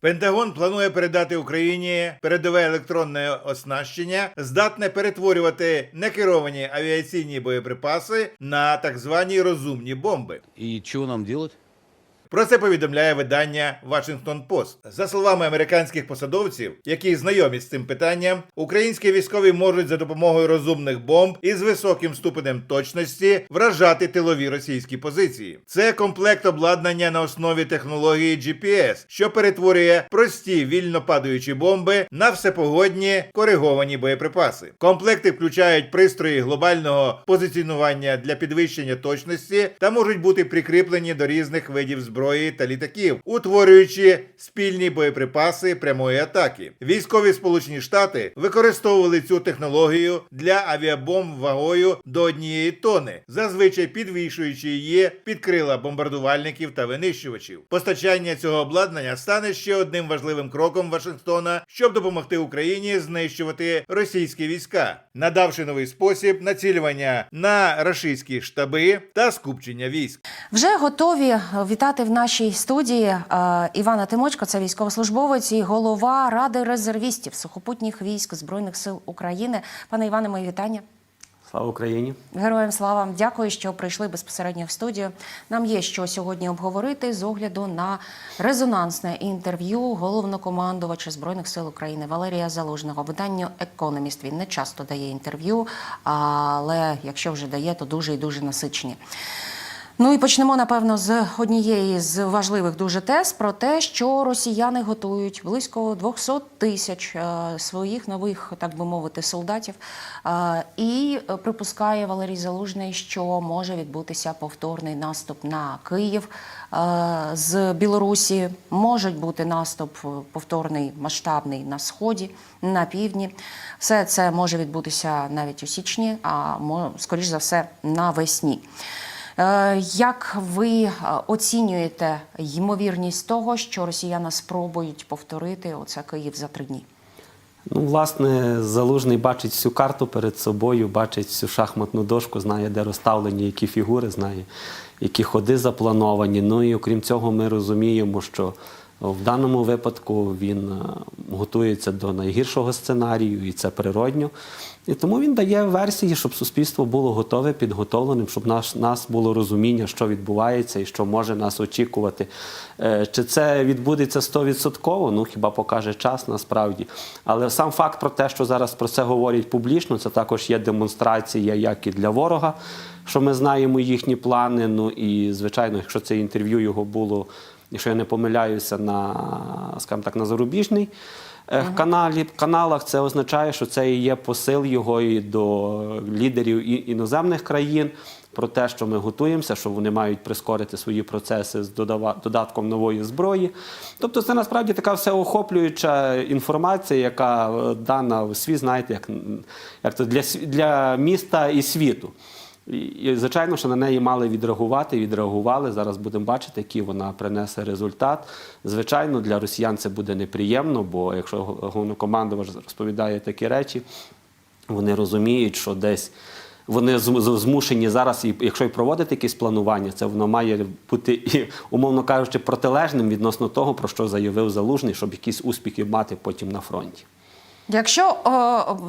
Пентагон планує передати Україні передове електронне оснащення, здатне перетворювати некеровані авіаційні боєприпаси на так звані розумні бомби. І що нам делать? Про це повідомляє видання Washington Post. За словами американських посадовців, які знайомі з цим питанням, українські військові можуть за допомогою розумних бомб із високим ступенем точності вражати тилові російські позиції. Це комплект обладнання на основі технології GPS, що перетворює прості вільно падаючі бомби на всепогодні кориговані боєприпаси. Комплекти включають пристрої глобального позиціонування для підвищення точності та можуть бути прикріплені до різних видів зброї та літаків, утворюючи спільні боєприпаси прямої атаки. Військові Сполучені Штати використовували цю технологію для авіабомб вагою до однієї тони, зазвичай підвішуючи її під крила бомбардувальників та винищувачів. Постачання цього обладнання стане ще одним важливим кроком Вашингтона, щоб допомогти Україні знищувати російські війська, надавши новий спосіб націлювання на рашистські штаби та скупчення військ. Вже готові вітати в нашій студії е, Івана Тимочко, це військовослужбовець і голова Ради резервістів сухопутніх військ Збройних сил України. Пане Іване, мої вітання. Слава Україні! Героям слава! Дякую, що прийшли безпосередньо в студію. Нам є що сьогодні обговорити з огляду на резонансне інтерв'ю головнокомандувача збройних сил України Валерія Залужного. Виданню Економіст він не часто дає інтерв'ю, але якщо вже дає, то дуже і дуже насичені. Ну і почнемо напевно з однієї з важливих дуже тез про те, що росіяни готують близько 200 тисяч е, своїх нових, так би мовити, солдатів. Е, І припускає Валерій Залужний, що може відбутися повторний наступ на Київ е, з Білорусі. Може бути наступ повторний масштабний на сході, на півдні. Все це може відбутися навіть у січні, а скоріш за все навесні. Е, Як ви е, оцінюєте ймовірність того, що росіяни спробують повторити оце Київ за три дні? Ну, власне, залужний бачить всю карту перед собою, бачить всю шахматну дошку, знає, де розставлені які фігури, знає, які ходи заплановані. Ну і окрім цього, ми розуміємо, що в даному випадку він е, готується до найгіршого сценарію, і це природньо. І тому він дає версії, щоб суспільство було готове, підготовленим, щоб наш, нас було розуміння, що відбувається і що може нас очікувати. Е, Чи це відбудеться 100%? Ну хіба покаже час насправді. Але сам факт про те, що зараз про це говорять публічно, це також є демонстрація, як і для ворога, що ми знаємо їхні плани. Ну і звичайно, якщо це інтерв'ю його було, якщо я не помиляюся, на скажімо так, на зарубіжний е, каналі, каналах, це означає, що це і є посил його і до лідерів іноземних країн. Про те, що ми готуємося, що вони мають прискорити свої процеси з додава- додатком нової зброї. Тобто це насправді така всеохоплююча інформація, яка е, дана в світ, знаєте, як, як то для, для міста і світу. І, і, звичайно, що на неї мали відреагувати, відреагували. Зараз будемо бачити, який вона принесе результат. Звичайно, для росіян це буде неприємно, бо якщо головнокомандувач розповідає такі речі, вони розуміють, що десь вони змушені зараз, і якщо й проводити якесь планування, це воно має бути і, умовно кажучи, протилежним відносно того, про що заявив Залужний, щоб якісь успіхи мати потім на фронті. Якщо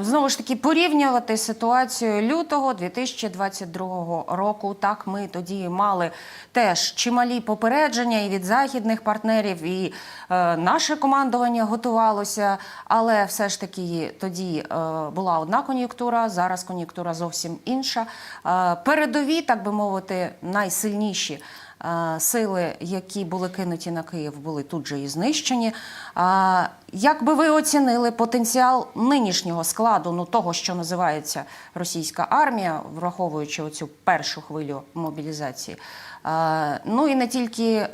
знову ж таки порівнювати ситуацію лютого 2022 року, так ми тоді мали теж чималі попередження і від західних партнерів, і е, наше командування готувалося, але все ж таки тоді е, була одна кон'юнктура, зараз кон'юнктура зовсім інша. Е, передові, так би мовити, найсильніші. Е, Сили, які були кинуті на Київ, були тут же і знищені. А Як би ви оцінили потенціал нинішнього складу, ну того, що називається російська армія, враховуючи оцю першу хвилю мобілізації? Е, Ну і не тільки е,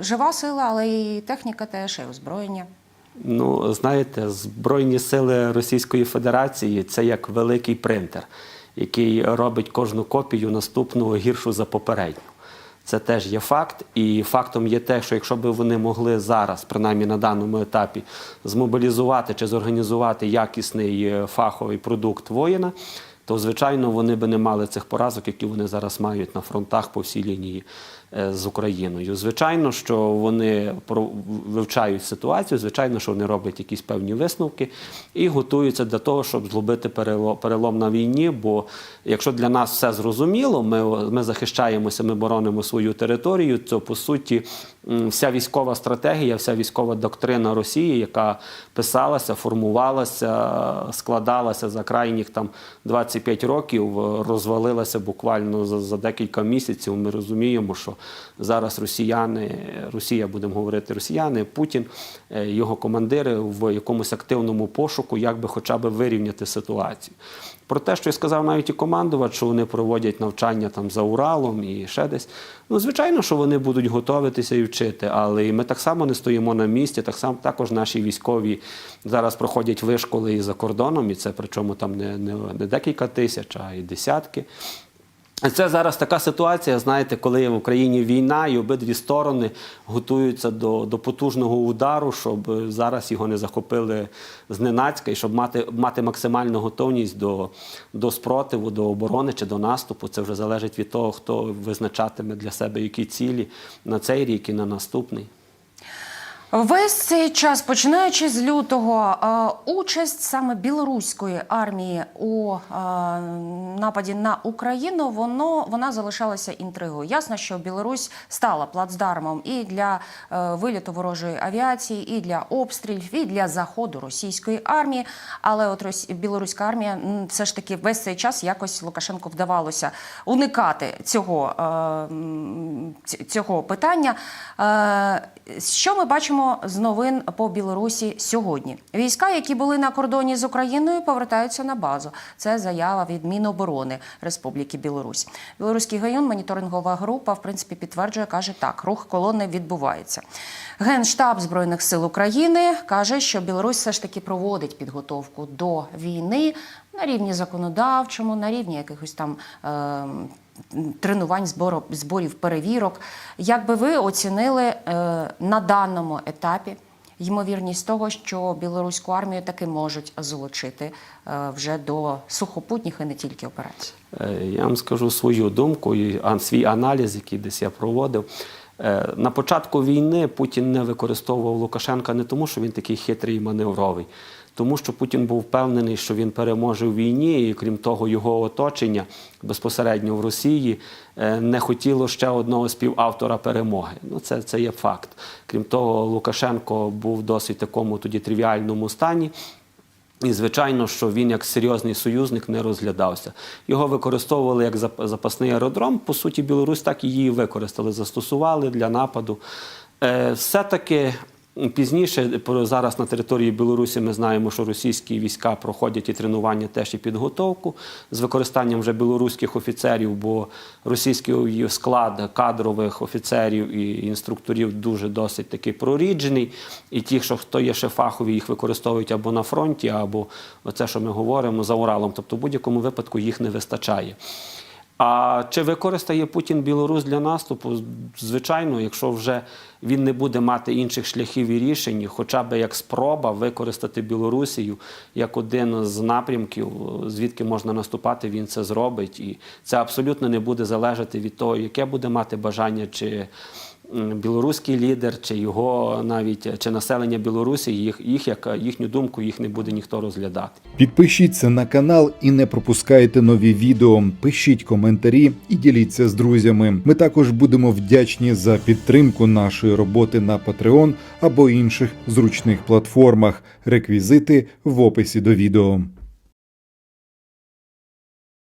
жива сила, але і техніка теж, і озброєння. Ну, знаєте, Збройні сили Російської Федерації це як великий принтер, який робить кожну копію наступного гіршу за попередню. Це теж є факт. І фактом є те, що якщо б вони могли зараз, принаймні на даному етапі, змобілізувати чи зорганізувати якісний е, фаховий продукт воїна, то звичайно вони би не мали цих поразок, які вони зараз мають на фронтах по всій лінії з Україною. Звичайно, що вони вивчають ситуацію, звичайно, що вони роблять якісь певні висновки і готуються для того, щоб перело- перелом на війні. Бо якщо для нас все зрозуміло, ми, ми захищаємося, ми боронимо свою територію, то по суті вся військова стратегія, вся військова доктрина Росії, яка писалася, формувалася, складалася за крайніх там 25 років, е, розвалилася буквально за, за декілька місяців. Ми розуміємо, що зараз росіяни, Росія, будемо говорити, росіяни, Путін, е, його командири в якомусь активному пошуку, як би хоча б вирівняти ситуацію. Про те, що я сказав навіть і командувач, що вони проводять навчання там за Уралом і ще десь. Ну, звичайно, що вони будуть готуватися і вчити, але ми так само не стоїмо на місці. Так само також наші військові зараз проходять вишколи і за кордоном, і це причому там не, не, не декілька тисяч, а й десятки. Це зараз така ситуація, знаєте, коли в Україні війна і обидві сторони готуються до, до потужного удару, щоб зараз його не захопили зненацька і щоб мати, мати максимальну готовність до, до спротиву, до оборони чи до наступу. Це вже залежить від того, хто визначатиме для себе які цілі на цей рік і на наступний. Весь цей час, починаючи з лютого, е, участь саме білоруської армії у е, нападі на Україну, воно вона залишалася інтригою. Ясно, що Білорусь стала плацдармом і для е, виліту ворожої авіації, і для обстрілів, і для заходу російської армії. Але от білоруська армія все ж таки весь цей час якось Лукашенку вдавалося уникати цього, цього питання. Що ми бачимо з новин по Білорусі сьогодні? Війська, які були на кордоні з Україною, повертаються на базу. Це заява від Міноборони Республіки Білорусь. Білоруський гайон, моніторингова група, в принципі, підтверджує, каже так: рух колони відбувається. Генштаб збройних сил України каже, що Білорусь все ж таки проводить підготовку до війни на рівні законодавчому, на рівні якихось там. Е- тренувань, збору, зборів, перевірок. Як би ви оцінили е, на даному етапі ймовірність того, що білоруську армію таки можуть залучити е, вже до сухопутніх і не тільки операцій? Е, Я вам скажу свою думку і свій аналіз, який десь я проводив. Е, На початку війни Путін не використовував Лукашенка не тому, що він такий хитрий і маневровий, тому що Путін був впевнений, що він переможе в війні, і крім того, його оточення безпосередньо в Росії е, не хотіло ще одного співавтора перемоги. Ну, це, це є факт. Крім того, Лукашенко був в досить такому тоді тривіальному стані. І звичайно, що він як серйозний союзник не розглядався. Його використовували як запасний аеродром. По суті, Білорусь так і її використали, застосували для нападу. Е, все-таки пізніше, зараз на території Білорусі ми знаємо, що російські війська проходять і тренування теж і підготовку з використанням вже білоруських офіцерів, бо російський склад кадрових офіцерів і інструкторів дуже досить таки проріджений. І ті, що хто є ще фахові, їх використовують або на фронті, або оце, що ми говоримо, за Уралом. Тобто, в будь-якому випадку їх не вистачає. А чи використає Путін Білорусь для наступу? Звичайно, якщо вже він не буде мати інших шляхів і рішень, хоча б як спроба використати Білорусію як один з напрямків, звідки можна наступати, він це зробить. І це абсолютно не буде залежати від того, яке буде мати бажання, чи білоруський лідер, чи його навіть чи населення Білорусі, їх, їх як їхню думку їх не буде ніхто розглядати. Підпишіться на канал і не пропускайте нові відео. Пишіть коментарі і діліться з друзями. Ми також будемо вдячні за підтримку нашої роботи на Patreon або інших зручних платформах. Реквізити в описі до відео.